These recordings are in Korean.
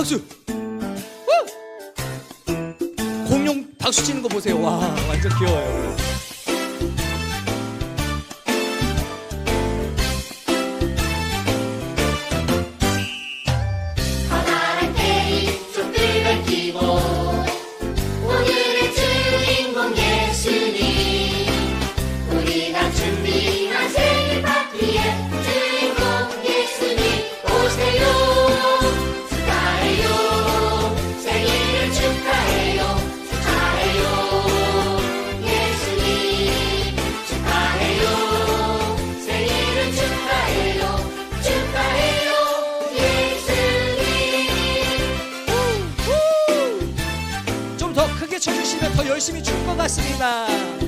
박수. 우! 공룡 박수 치는 거 보세요. 와, 완전 귀여워요. 더 열심히 출것 같습니다.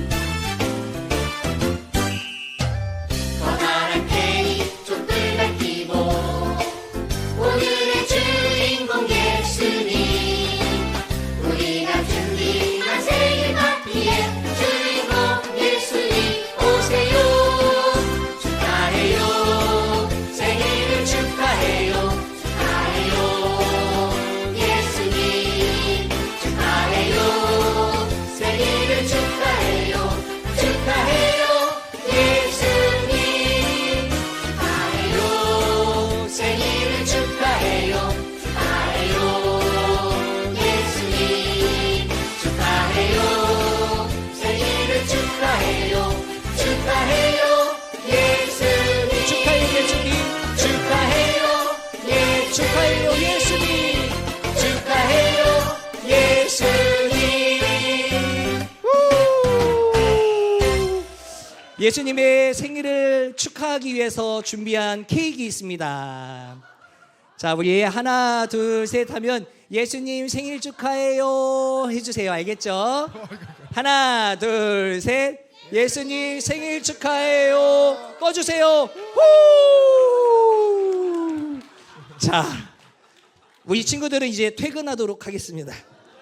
예수님의 생일을 축하하기 위해서 준비한 케이크 있습니다. 자, 우리 하나, 둘, 셋 하면 예수님 생일 축하해요 해주세요. 알겠죠? 하나, 둘, 셋. 예수님 생일 축하해요. 꺼주세요. 후! 자, 우리 친구들은 이제 퇴근하도록 하겠습니다.